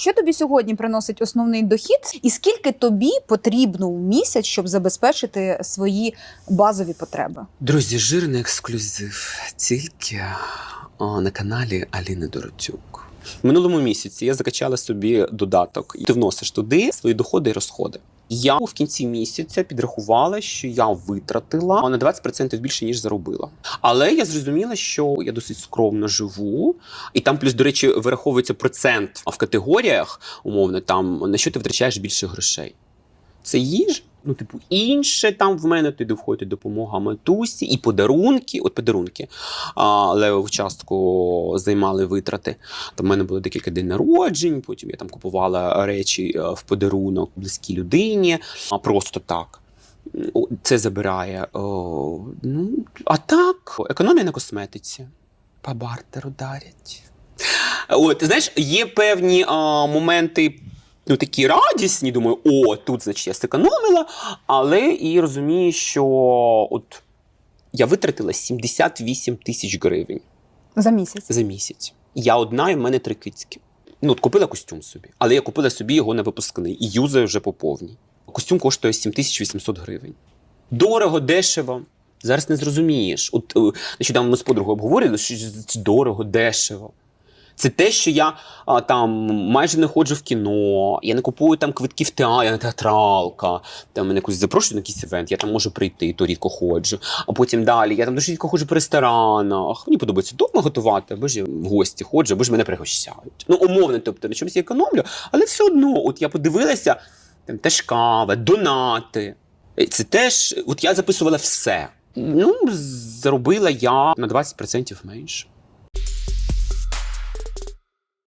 Що тобі сьогодні приносить основний дохід, і скільки тобі потрібно в місяць, щоб забезпечити свої базові потреби? Друзі, жирний ексклюзив тільки на каналі Аліни Доротюк. В минулому місяці я закачала собі додаток, і ти вносиш туди свої доходи і розходи. Я в кінці місяця підрахувала, що я витратила на 20% більше ніж заробила. Але я зрозуміла, що я досить скромно живу, і там, плюс, до речі, вираховується процент в категоріях, умовно, там на що ти витрачаєш більше грошей. Це їжа. Ну, типу, інше там в мене туди входить допомога матусі і подарунки. От подарунки. А, левову частку займали витрати. Там в мене було декілька день народжень, потім я там купувала речі е, в подарунок близькій людині, а просто так. Це забирає. О, ну, а так, економія на косметиці. По бартеру дарять. От, знаєш, є певні а, моменти ну, такі радісні, думаю, о, тут, значить, я зекономила, але і розумію, що от я витратила 78 тисяч гривень За місяць. за місяць. Я одна, і в мене три кицьки. Ну, от купила костюм собі, але я купила собі його на випускний і юзаю вже по повній. Костюм коштує 7800 гривень. Дорого, дешево. Зараз не зрозумієш. От е, нещодавно ми з подругою обговорили, що це дорого, дешево. Це те, що я а, там майже не ходжу в кіно, я не купую там квитки в театр, я не театралка. Там мене якось запрошують на якийсь івент, я там можу прийти, то рідко ходжу. А потім далі я там дуже рідко ходжу по ресторанах. Мені подобається вдома готувати, або ж я в гості ходжу, або ж мене пригощають. Ну, умовно, тобто на чомусь я економлю, але все одно, от я подивилася, там теж кава, донати. Е, Це теж, от я записувала все. Ну, заробила я на 20% менше.